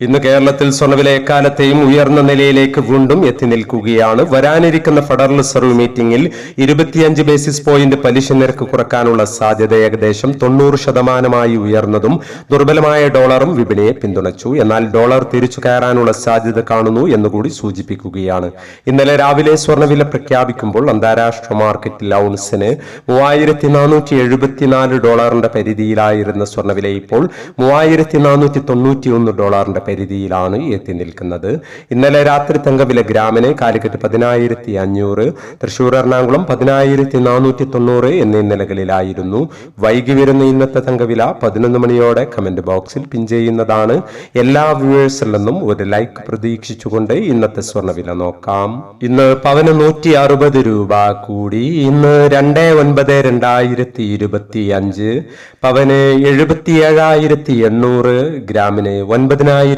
ഇന്ന് കേരളത്തിൽ സ്വർണവില എക്കാലത്തെയും ഉയർന്ന നിലയിലേക്ക് വീണ്ടും എത്തി നിൽക്കുകയാണ്. വരാനിരിക്കുന്ന ഫെഡറൽ റിസർവ് മീറ്റിംഗിൽ ഇരുപത്തിയഞ്ച് ബേസിസ് പോയിന്റ് പലിശ നിരക്ക് കുറക്കാനുള്ള സാധ്യത ഏകദേശം തൊണ്ണൂറ് ശതമാനമായി ഉയർന്നതും ദുർബലമായ ഡോളറും വിപണിയെ പിന്തുണച്ചു. എന്നാൽ ഡോളർ തിരിച്ചു കയറാനുള്ള സാധ്യത കാണുന്നു എന്നുകൂടി സൂചിപ്പിക്കുകയാണ്. ഇന്നലെ രാവിലെ സ്വർണവില പ്രഖ്യാപിക്കുമ്പോൾ അന്താരാഷ്ട്ര മാർക്കറ്റിൽ ഔൺസിന് മൂവായിരത്തി നാനൂറ്റി എഴുപത്തിനാല് ഡോളറിന്റെ പരിധിയിലായിരുന്ന സ്വർണവില ഇപ്പോൾ മൂവായിരത്തി നാനൂറ്റി തൊണ്ണൂറ്റി ഒന്ന് ഡോളറിന്റെ പരിധിയിലാണ് എത്തി നിൽക്കുന്നത്. ഇന്നലെ രാത്രി തങ്കവില ഗ്രാമിന് കാലിക്കറ്റ് പതിനായിരത്തി അഞ്ഞൂറ് തൃശൂർ എറണാകുളം പതിനായിരത്തി നാനൂറ്റി തൊണ്ണൂറ് എന്നീ നിലകളിലായിരുന്നു. വൈകി വരുന്ന ഇന്നത്തെ തങ്കവില പതിനൊന്ന് മണിയോടെ കമന്റ് ബോക്സിൽ പിൻ ചെയ്യുന്നതാണ്. എല്ലാ വ്യൂവേഴ്സിൽ ഒരു ലൈക്ക് പ്രതീക്ഷിച്ചുകൊണ്ട് ഇന്നത്തെ സ്വർണവില നോക്കാം. ഇന്ന് പവന് നൂറ്റി അറുപത് രൂപ കൂടി. ഇന്ന് രണ്ട് ഒൻപത് രണ്ടായിരത്തി ഇരുപത്തി അഞ്ച് പവന് എഴുപത്തി ഏഴായിരത്തി എണ്ണൂറ് ഗ്രാമിന് ഒൻപതിനായിരത്തി